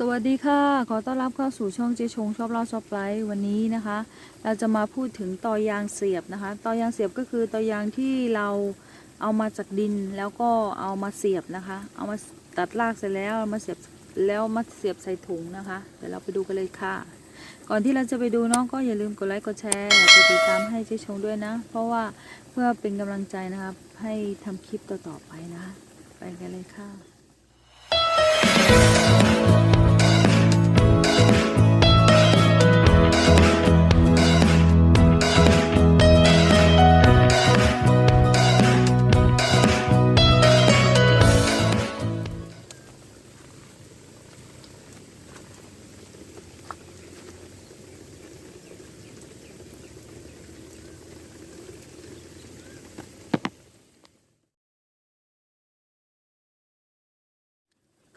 สวัสดีค่ะ ขอต้อนรับเข้าสู่ช่องเจชงชอบเล่าชอบไลฟ์วันนี้นะคะ เราจะมาพูดถึงตอยางเสียบนะคะ ตอยางเสียบก็คือตอยางที่เราเอามาจากดินแล้วก็เอามาเสียบนะคะ เอามาตัดรากเสร็จแล้วมาเสียบแล้วมาเสียบใส่ถุงนะคะ เดี๋ยวเราไปดูกันเลยค่ะ ก่อนที่เราจะไปดูน้องก็อย่าลืมกดไลค์กดแชร์กดติดตามให้เจชงด้วยนะ เพราะว่าเพื่อเป็นกำลังใจนะคะให้ทำคลิปต่อๆไปนะคะ ไปกันเลยค่ะ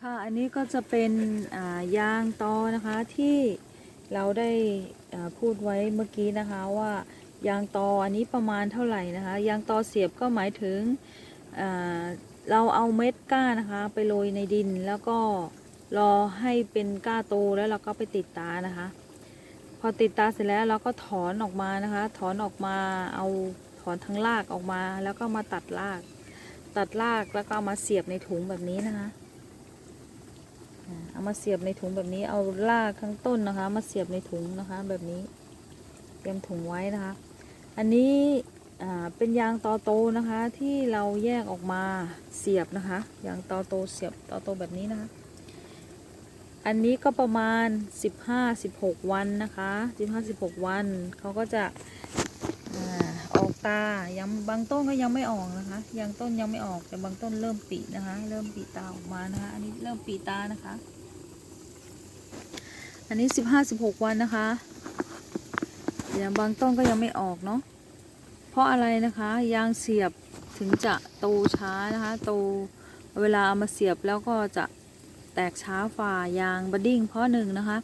ค่ะ อันนี้ก็จะเป็นยางตอนะคะที่เราได้พูดไว้เมื่อกี้นะคะว่ายางตออันนี้ประมาณเท่าไหร่นะคะยางตอเสียบก็หมายถึงเราเอาเม็ดก้านะคะไปโรยในดินแล้วก็รอให้เป็นก้าโตแล้วเราก็ไปติดตานะคะ พอติดตาเสร็จแล้วเราก็ถอนออกมานะคะ ถอนออกมาเอาถอนทั้งรากออกมา แล้วก็มาตัดราก ตัดรากแล้วก็มาเสียบในถุงแบบนี้นะคะ เอามาเสียบในถุงแบบนี้เอารากข้างต้นนะคะ มาเสียบในถุงนะคะ แบบนี้ เตรียมถุงไว้นะคะ อันนี้เป็นยางตอโตนะคะ ที่เราแยกออกมาเสียบนะคะยางตอโตเสียบตอโตแบบนี้นะคะ อันนี้ก็ประมาณ 15-16 วันนะคะ 15-16 วันเขาก็จะ ตายังบางต้นก็ยังไม่ออกนะคะ ยังต้นยังไม่ออกแต่บางต้นเริ่มปีนะคะ เริ่มปีตาออกมานะคะ อันนี้เริ่มปีตานะคะ อันนี้15-16วันนะคะอย่างบางต้นก็ยังไม่ออกเนาะเพราะอะไรนะคะยางเสียบถึงจะโตช้านะคะโตเวลาเอามาเสียบแล้วก็จะแตกช้าฝ่ายางบัดดิ้งเพราะหนึ่งนะคะ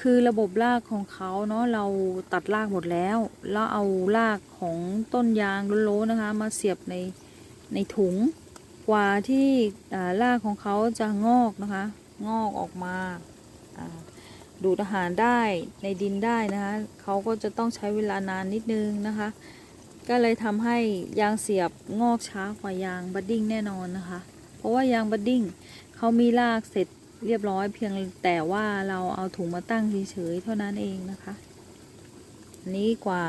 คือระบบรากของเขาเนาะเราตัดรากหมดแล้ว แล้วเอารากของต้นยางโล้นนะคะ มาเสียบในในถุงกว่าที่รากของเขาจะงอกนะคะ งอกออกมาอ่าดูดอาหารได้ในดินได้นะคะเขาก็จะต้องใช้เวลานานนิดนึงนะคะ ก็เลยทำให้ยางเสียบงอกช้ากว่ายางบัดดิ้งแน่นอนนะคะ เพราะว่ายางบัดดิ้งเขามีรากเสร็จ เรียบร้อยเพียงแต่ว่าเราเอาถุงมาตั้งเฉยๆเท่านั้นเองนะคะ อันนี้กว่า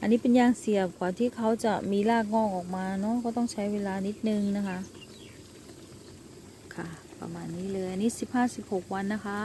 อันนี้เป็นยางเสียบกว่าที่เขาจะมีรากงอกออกมาเนาะก็ต้องใช้เวลานิดนึงนะคะ ค่ะ ประมาณนี้เลยอันนี้สิบห้าสิบหกวันนะคะ